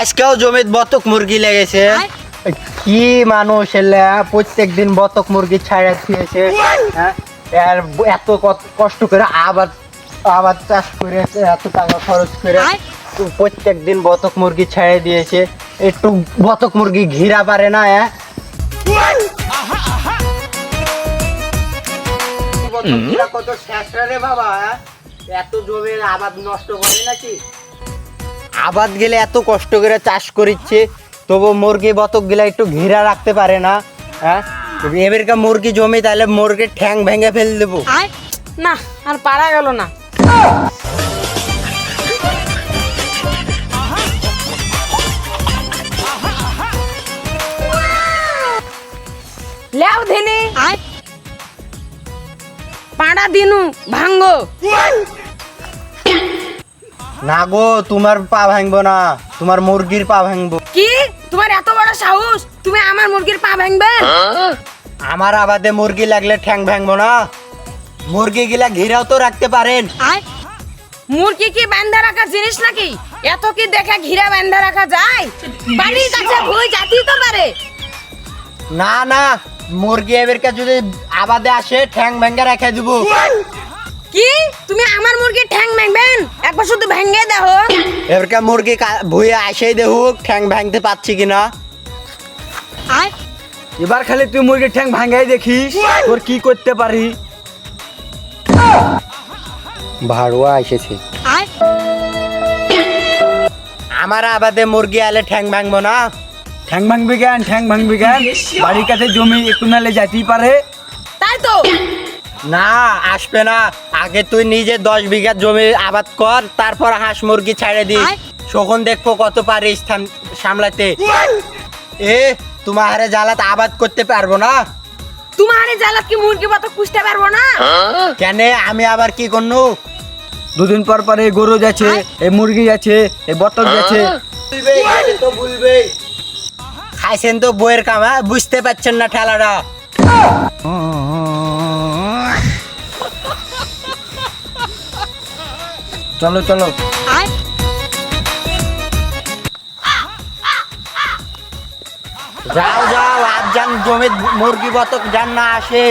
আজকেও জমিত বতক মুরগি লেগেছে। কি মানুষ এলে প্রত্যেক দিন বতক মুরগি ছাড়া দিয়েছে হ্যাঁ? আর এত কত- কষ্ট করে আবার আবার চাষ করে এত টাকা খরচ করে প্রত্যেক দিন বতক মুরগি ছেড়ে দিয়েছে। একটু বতক মুরগি ঘিরা পারে না হ্যাঁ? কত শেষরা রে বাবা হ্যাঁ? এত জমি আবাদ নষ্ট করে নাকি? আবাদ গেলে এত কষ্ট করে চাষ করিচ্ছে তবু মুরগি বতক গিলা একটু ঘিরা রাখতে পারে না হ্যাঁ? এবারকার মুরগি জমি তাহলে মুরগির ঠ্যাং ভেঙে ফেল দেবো। না আর পারা গেল না। লেও ধেনে। পাড়া দিনু ভাঙ্গো। না গো তোমার পা ভাঙবো না। তোমার মুরগির পা ভাঙবো। কি? তোমার এত বড় সাহস? তুমি আমার মুরগির পা ভাঙবে? আমার আবাদে মুরগি লাগলে ঠ্যাং ভাঙবো না। মুরগি গিলা ঘিরাও তো রাখতে পারেন। মুরগি কি বান্ধা রাখা জিনিস নাকি? এত কি দেখে ঘিরা বান্ধা রাখা যায়? বাড়ির কাছে ভুই জাতি তো পারে। না না মুরগি এবারকার যদি আবাদে আসে ঠ্যাং ভেঙে রেখে দিব। কি? তুমি আমার মুরগি ঠ্যাং ভাঙবেন? একবার শুধু ভেঙে দেখো। এবারকার মুরগি ভুঁয়ে আসেই দেখুক ঠ্যাং ভাঙতে পারছি কিনা। এবার খালি তুই মুরগির ঠ্যাং ভাঙাই দেখিস তোর কি করতে পারি? ভাড়ুয়া এসেছে আমার আবাদে মুরগি আলে ঠ্যাং ভাঙবো না। ঠ্যাং ভাঙবি কেন? ঠ্যাং ভাঙবি কেন? বাড়ির কাছে জমি একটু নালে যাইতেই পারে। তাই তো। না আসবে না। আগে তুই নিজে দশ বিঘা জমি আবাদ কর তারপর হাঁস মুরগি ছেড়ে দিস। তখন দেখব কত পারিস সামলাতে। এ তোমার জ্বালাতে আবাদ করতে পারব না। তোমার জ্বালাত কি মুরগি মতো কুষতে পারব না? কেন আমি আবার কি করনু? দুদিন পর পরে এই গরু যাচ্ছে এই মুরগি যাচ্ছে এই বতক যাচ্ছে। তো বলবে খাইছেন তো বইয়ের কামা বুঝতে পারছেন না ঠেলাটা চলো চলো। যাও যাও আর যান জমির মুরগি বতক যান না আসে।